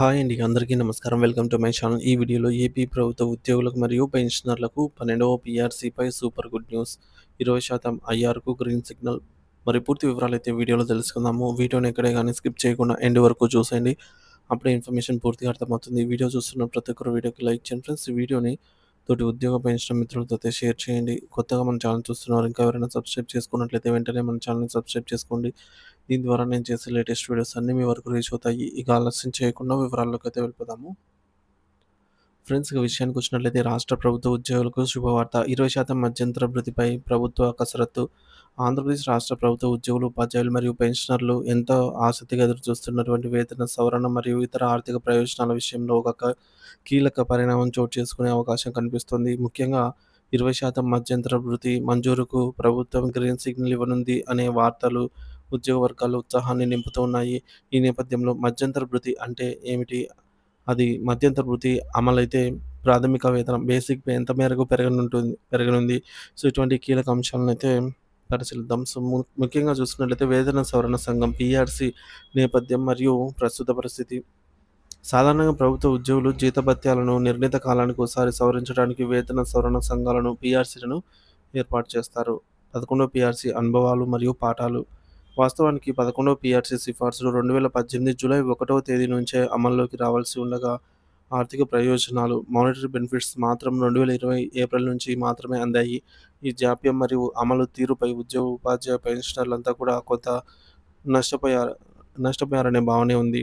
Hi అండి. అందరికీ నమస్కారం. Welcome to my channel. ఈ వీడియోలో ఏపీ ప్రభుత్వ ఉద్యోగులకు మరియు పెన్షనర్లకు 12వ పీఆర్సీపై సూపర్ గుడ్ న్యూస్. 20% ఐఆర్‌కు గ్రీన్ సిగ్నల్. మరి పూర్తి వివరాలు అయితే వీడియోలో తెలుసుకుందాము. వీడియోని ఎక్కడే కానీ స్కిప్ చేయకుండా ఎండ్ వరకు చూసేయండి. అప్పుడే ఇన్ఫర్మేషన్ పూర్తిగా అర్థమవుతుంది. వీడియో చూస్తున్న ప్రతి ఒక్కరు వీడియోకి లైక్ చేయండి ఫ్రెండ్స్. వీడియోని తోటి ఉద్యోగ పెన్షన్ మిత్రులతో అయితే షేర్ చేయండి. కొత్తగా మన ఛానల్ చూస్తున్నారు ఇంకా ఎవరైనా సబ్స్క్రైబ్ చేసుకున్నట్లయితే వెంటనే మన ఛానల్‌ని సబ్స్క్రైబ్ చేసుకోండి. దీని ద్వారా నేను చేసే లేటెస్ట్ వీడియోస్ అన్నీ మీ వరకు రీచ్ అవుతాయి. ఇక ఆలస్యం చేయకుండా వివరాల్లోకి అయితే వెళ్ళిపోదాము. ఫ్రెండ్స్ విషయానికి వచ్చినట్లయితే రాష్ట్ర ప్రభుత్వ ఉద్యోగులకు శుభవార్త. 20% మధ్యంతర వృద్ధిపై ప్రభుత్వ కసరత్తు. ఆంధ్రప్రదేశ్ రాష్ట్ర ప్రభుత్వ ఉద్యోగులు, ఉపాధ్యాయులు మరియు పెన్షనర్లు ఎంతో ఆసక్తిగా ఎదురుచూస్తున్నటువంటి వేతన సవరణ మరియు ఇతర ఆర్థిక ప్రయోజనాల విషయంలో ఒక కీలక పరిణామం చోటు చేసుకునే అవకాశం కనిపిస్తుంది ముఖ్యంగా 20% మధ్యంతర వృత్తి మంజూరుకు ప్రభుత్వం గ్రీన్ సిగ్నల్ ఇవ్వనుంది అనే వార్తలు ఉద్యోగ వర్గాలు ఉత్సాహాన్ని నింపుతూ ఉన్నాయి. ఈ నేపథ్యంలో మధ్యంతర వృత్తి అంటే ఏమిటి? అది మధ్యంతర వృత్తి అమలైతే ప్రాథమిక వేతనం బేసిక్ ఎంత మేరకు పెరగనుంటుంది పెరగనుంది. సో, ఇటువంటి కీలక అంశాలను అయితే పరిశీలిద్దాం. సో, ముఖ్యంగా చూసుకున్నట్లయితే వేతన సవరణ సంఘం పిఆర్సి నేపథ్యం మరియు ప్రస్తుత పరిస్థితి. సాధారణంగా ప్రభుత్వ ఉద్యోగులు జీతభత్యాలను నిర్ణీత కాలానికి ఒకసారి సవరించడానికి వేతన సవరణ సంఘాలను పిఆర్సీలను ఏర్పాటు చేస్తారు. 11వ పీఆర్సీ అనుభవాలు మరియు పాఠాలు. వాస్తవానికి 11వ పీఆర్సీ సిఫార్సులు 2018 జూలై ఒకటవ తేదీ నుంచే అమల్లోకి రావాల్సి ఉండగా ఆర్థిక ప్రయోజనాలు, మానిటరీ బెనిఫిట్స్ మాత్రం 2020 ఏప్రిల్ నుంచి మాత్రమే అందాయి. ఈ జాప్యం మరియు అమలు తీరుపై ఉద్యోగ, ఉపాధ్యాయ, పెన్షనర్లంతా కూడా కొంత నష్టపోయారు నష్టపోయారనే భావనే ఉంది.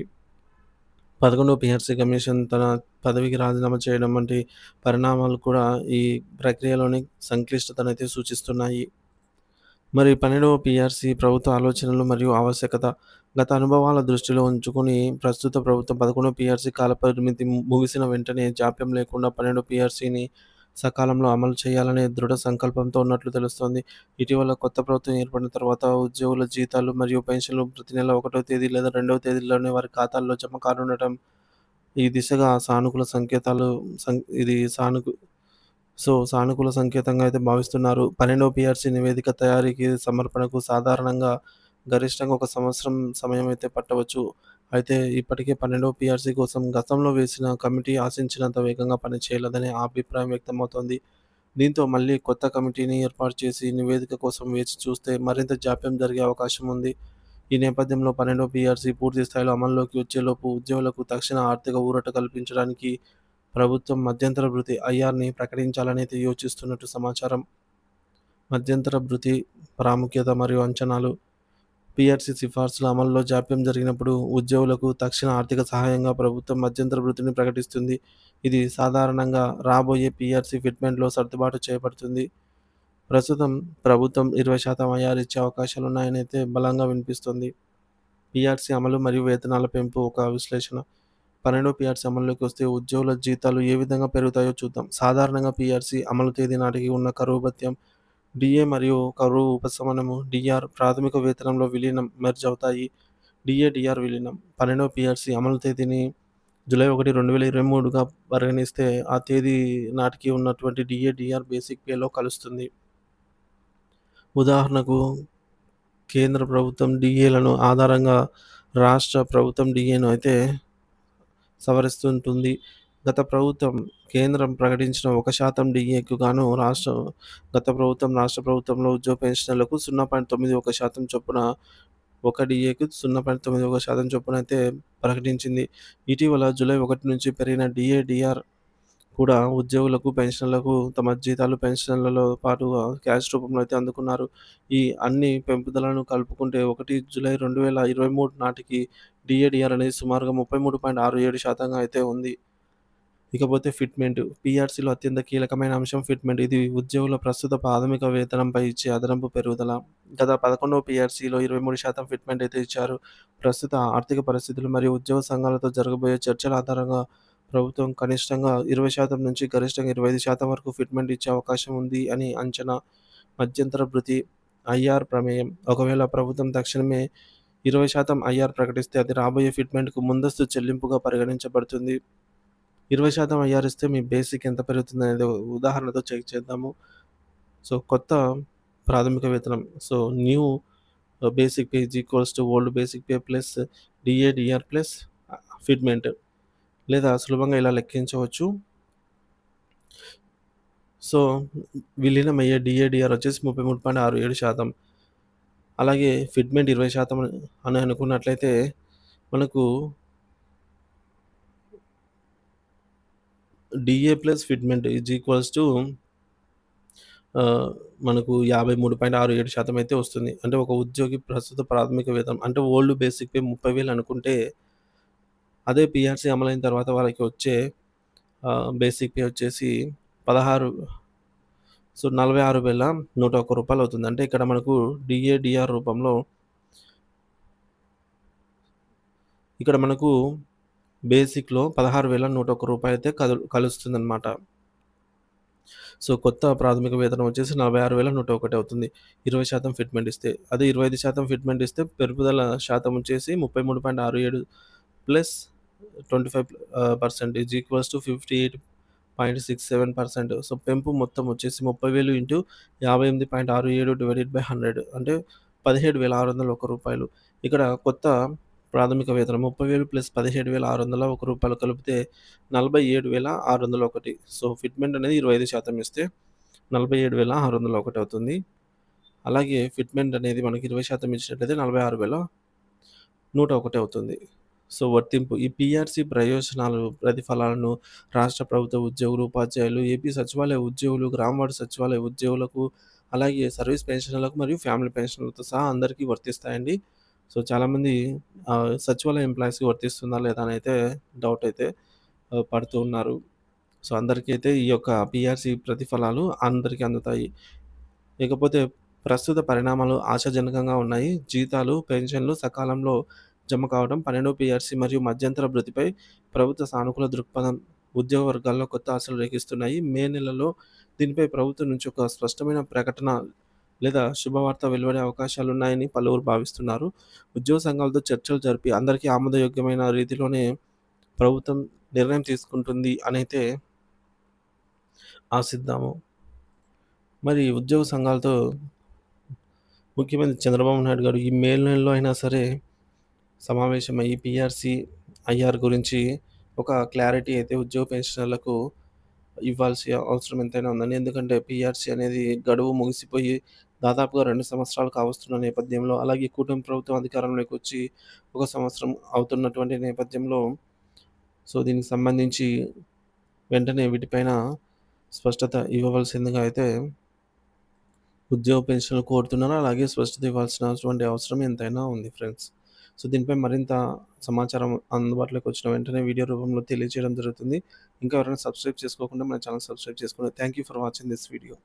11వ పీఆర్సీ కమిషన్ తన పదవికి రాజీనామా చేయడం వంటి పరిణామాలు కూడా ఈ ప్రక్రియలోని సంక్లిష్టతనైతే సూచిస్తున్నాయి. మరి 12వ పీఆర్సీ ప్రభుత్వ ఆలోచనలు మరియు ఆవశ్యకత. గత అనుభవాల దృష్టిలో ఉంచుకుని ప్రస్తుత ప్రభుత్వం 11వ పీఆర్సీ కాలపరిమితి ముగిసిన వెంటనే జాప్యం లేకుండా 12వ పీఆర్సీని సకాలంలో అమలు చేయాలనే దృఢ సంకల్పంతో ఉన్నట్లు తెలుస్తోంది. ఇటీవల కొత్త ప్రభుత్వం ఏర్పడిన తర్వాత ఉద్యోగుల జీతాలు మరియు పెన్షన్లు ప్రతి నెల ఒకటో తేదీ లేదా రెండవ తేదీలోనే వారి ఖాతాల్లో జమ కానుండటం ఈ దిశగా సానుకూల సంకేతాలు సం ఇది సానుకూ సో, సానుకూల సంకేతంగా అయితే భావిస్తున్నారు. 12వ పీఆర్సీ నివేదిక తయారీకి, సమర్పణకు సాధారణంగా గరిష్టంగా ఒక సంవత్సరం సమయం అయితే పట్టవచ్చు. అయితే ఇప్పటికే 12వ పీఆర్సీ కోసం గతంలో వేసిన కమిటీ ఆశించినంత వేగంగా పనిచేయలేదనే అభిప్రాయం వ్యక్తమవుతోంది. దీంతో మళ్ళీ కొత్త కమిటీని ఏర్పాటు చేసి నివేదిక కోసం వేచి చూస్తే మరింత జాప్యం జరిగే అవకాశం ఉంది. ఈ నేపథ్యంలో 12వ పీఆర్సీ పూర్తి స్థాయిలో అమల్లోకి వచ్చేలోపు ఉద్యోగులకు తక్షణ ఆర్థిక ఊరట కల్పించడానికి ప్రభుత్వం మధ్యంతర భృతి ఐఆర్‌ని ప్రకటించాలనైతే యోచిస్తున్నట్టు సమాచారం. మధ్యంతర భృతి ప్రాముఖ్యత మరియు అంచనాలు. పిఆర్సి సిఫార్సుల అమల్లో జాప్యం జరిగినప్పుడు ఉద్యోగులకు తక్షణ ఆర్థిక సహాయంగా ప్రభుత్వం మధ్యంతర భృతిని ప్రకటిస్తుంది. ఇది సాధారణంగా రాబోయే పీఆర్సీ ఫిట్‌మెంట్‌లో సర్దుబాటు చేయబడుతుంది. ప్రస్తుతం ప్రభుత్వం 20% ఐఆర్ ఇచ్చే అవకాశాలున్నాయనైతే బలంగా వినిపిస్తుంది పీఆర్సీ అమలు మరియు వేతనాల పెంపు ఒక విశ్లేషణ. 12వ పీఆర్సీ అమల్లోకి వస్తే ఉద్యోగుల జీతాలు ఏ విధంగా పెరుగుతాయో చూద్దాం. సాధారణంగా పీఆర్సీ అమలు తేదీ నాటికి ఉన్న కరువు భత్యం, డిఏ మరియు కరువు ఉపశమనము డిఆర్ ప్రాథమిక వేతనంలో విలీనం మెర్జ్ అవుతాయి. డిఏ డిఆర్ విలీనం. 12వ పీఆర్సీ అమలు తేదీని జూలై 1, 2023గా పరిగణిస్తే ఆ తేదీ నాటికి ఉన్నటువంటి డిఏ డిఆర్ బేసిక్ పేలో కలుస్తుంది. ఉదాహరణకు కేంద్ర ప్రభుత్వం డిఏలను ఆధారంగా రాష్ట్ర ప్రభుత్వం డిఏను అయితే సవరిస్తుంటుంది. గత ప్రభుత్వం కేంద్రం ప్రకటించిన ఒక శాతం డీఏకు గాను రాష్ట్ర గత ప్రభుత్వం రాష్ట్ర ప్రభుత్వంలో ఉద్యోగ చేసినలకు సున్నా పాయింట్ తొమ్మిది ఒక శాతం చొప్పున ఒక డీఏకు 0.91% చొప్పున అయితే ప్రకటించింది. ఇటీవల జూలై ఒకటి నుంచి పెరిగిన డిఏ డిఆర్ కూడా ఉద్యోగులకు, పెన్షన్లకు తమ జీతాలు, పెన్షన్‌లతో పాటుగా క్యాష్ రూపంలో అయితే అందుకున్నారు. ఈ అన్ని పెంపుదలను కలుపుకుంటే ఒకటి జూలై 2023 నాటికి డిఏడిఆర్ అనేది సుమారుగా ముప్పై మూడు పాయింట్ ఆరు ఏడు శాతంగా అయితే ఉంది. ఇకపోతే ఫిట్‌మెంట్. పీఆర్సీలో అత్యంత కీలకమైన అంశం ఫిట్‌మెంట్. ఇది ఉద్యోగుల ప్రస్తుత ప్రాథమిక వేతనంపై ఇచ్చే అదనపు పెరుగుదల. గత 11వ పీఆర్సీలో 23% ఫిట్‌మెంట్ అయితే ఇచ్చారు. ప్రస్తుత ఆర్థిక పరిస్థితులు మరియు ఉద్యోగ సంఘాలతో జరగబోయే చర్చల ఆధారంగా ప్రభుత్వం కనిష్టంగా 20% నుంచి గరిష్టంగా 25% వరకు ఫిట్‌మెంట్ ఇచ్చే అవకాశం ఉంది అని అంచనా. మధ్యంతర భృతి, ఐఆర్ ప్రమేయం. ఒకవేళ ప్రభుత్వం తక్షణమే 20% ఐఆర్ ప్రకటిస్తే అది రాబోయే ఫిట్‌మెంట్‌కు ముందస్తు చెల్లింపుగా పరిగణించబడుతుంది. 20% ఐఆర్ ఇస్తే మీ బేసిక్ ఎంత పెరుగుతుందనేది ఉదాహరణతో చెక్ చేద్దాము. సో, కొత్త ప్రాథమిక వేతనం. So, new basic pay equals to old basic pay plus DADR plus fitment. లేదా సులభంగా ఇలా లెక్కించవచ్చు. సో, విలీనమయ్యే డిఏడిఆర్ వచ్చేసి 33.67% అలాగే ఫిట్మెంట్ 20% అని అనుకున్నట్లయితే మనకు DA plus fitment is equals to ah, మనకు 53.67% అయితే వస్తుంది. అంటే ఒక ఉద్యోగి ప్రస్తుత ప్రాథమిక వేతనం అంటే ఓల్డ్ బేసిక్ పే 30,000 అనుకుంటే అదే పిఆర్సీ అమలైన తర్వాత వాళ్ళకి వచ్చే బేసిక్ పే వచ్చేసి 16 సో, నలభై ఆరు వేల నూట ఒక్క రూపాయలు అవుతుంది. అంటే ఇక్కడ మనకు డిఏడిఆర్ రూపంలో ఇక్కడ మనకు బేసిక్‌లో పదహారు వేల నూట ఒక్క 16,101 అయితే కలు కలుస్తుందన్నమాట సో, కొత్త ప్రాథమిక వేతనం వచ్చేసి 46,101 అవుతుంది. 20% ఫిట్మెంట్ ఇస్తే. అదే 25% ఫిట్మెంట్ ఇస్తే పెరుగుదల శాతం వచ్చేసి 33.67 plus twenty five percent is equals to fifty eight point six seven percent so పెంపు మొత్తం వచ్చేసి ముప్పై వేలు ఇంటూ యాభై ఎనిమిది పాయింట్ ఆరు ఏడు డివైడెడ్ బై హండ్రెడ్ అంటే పదిహేడు వేల ఆరు వందల ఒక రూపాయలు. ఇక్కడ కొత్త ప్రాథమిక వేతనం ముప్పై వేలు ప్లస్ పదిహేడు వేల ఆరు వందల ఒక రూపాయలు కలిపితే నలభై ఏడు వేల ఆరు వందల ఒకటి. సో ఫిట్మెంట్ అనేది ఇరవై ఐదు శాతం ఇస్తే నలభై ఏడు వేల ఆరు వందల ఒకటి అవుతుంది. అలాగే ఫిట్మెంట్ అనేది మనకి ఇరవై శాతం ఇచ్చినట్లయితే నలభై ఆరు వేల నూట ఒకటి అవుతుంది. సో, వర్తింపు ఈ పీఆర్సీ ప్రయోజనాలు, ప్రతిఫలాలను రాష్ట్ర ప్రభుత్వ ఉద్యోగులు, ఉపాధ్యాయులు, ఏపీ సచివాలయ ఉద్యోగులు, గ్రామ సచివాలయ ఉద్యోగులకు, అలాగే సర్వీస్ పెన్షన్లకు మరియు ఫ్యామిలీ పెన్షన్లతో సహా అందరికీ వర్తిస్తాయండి. సో, చాలామంది ఆహ్, సచివాలయ ఎంప్లాయీస్‌కి వర్తిస్తుందా లేదా అని అయితే డౌట్ అయితే ఆహ్, పడుతూ ఉన్నారు. సో, అందరికీ అయితే ఈ యొక్క పీఆర్సీ ప్రతిఫలాలు అందరికీ అందుతాయి. ఇకపోతే ప్రస్తుత పరిణామాలు ఆశాజనకంగా ఉన్నాయి. జీతాలు, పెన్షన్లు సకాలంలో జమ కావడం, 12వ పీఆర్సీ మరియు మధ్యంతర వృద్ధిపై ప్రభుత్వ సానుకూల దృక్పథం ఉద్యోగ వర్గాల్లో కొత్త ఆశలు రేగిస్తున్నాయి. మే నెలలో దీనిపై ప్రభుత్వం నుంచి ఒక స్పష్టమైన ప్రకటన లేదా శుభవార్త వెలువడే అవకాశాలున్నాయని పలువురు భావిస్తున్నారు. ఉద్యోగ సంఘాలతో చర్చలు జరిపి అందరికీ ఆమోదయోగ్యమైన రీతిలోనే ప్రభుత్వం నిర్ణయం తీసుకుంటుంది అనైతే ఆశిద్దాము. మరి ఉద్యోగ సంఘాలతో ముఖ్యమంత్రి చంద్రబాబు నాయుడు గారు ఈ మే నెలలో అయినా సరే సమావేశమయ్యి పీఆర్సీ, ఐఆర్ గురించి ఒక క్లారిటీ అయితే ఉద్యోగ పెన్షనర్లకు ఇవ్వాల్సిన అవసరం ఎంతైనా ఉందని ఎందుకంటే పీఆర్సీ అనేది గడువు ముగిసిపోయి దాదాపుగా రెండు సంవత్సరాలు కావస్తున్న నేపథ్యంలో, అలాగే కూటమి ప్రభుత్వం అధికారంలోకి వచ్చి ఒక సంవత్సరం అవుతున్నటువంటి నేపథ్యంలో సో, దీనికి సంబంధించి వెంటనే వీటిపైన స్పష్టత ఇవ్వవలసిందిగా అయితే ఉద్యోగ పెన్షన్లు కోరుతున్నారు. అలాగే స్పష్టత ఇవ్వాల్సినటువంటి అవసరం ఎంతైనా ఉంది ఫ్రెండ్స్. సో, దీనిపై మరింత సమాచారం అందుబాటులోకి వచ్చిన వెంటనే వీడియో రూపంలో తెలియజేయడం జరుగుతుంది. ఇంకా ఎవరైనా సబ్స్క్రైబ్ చేసుకోకుండా మన ఛానల్ సబ్స్క్రైబ్ చేసుకోండి. Thank you for watching this video.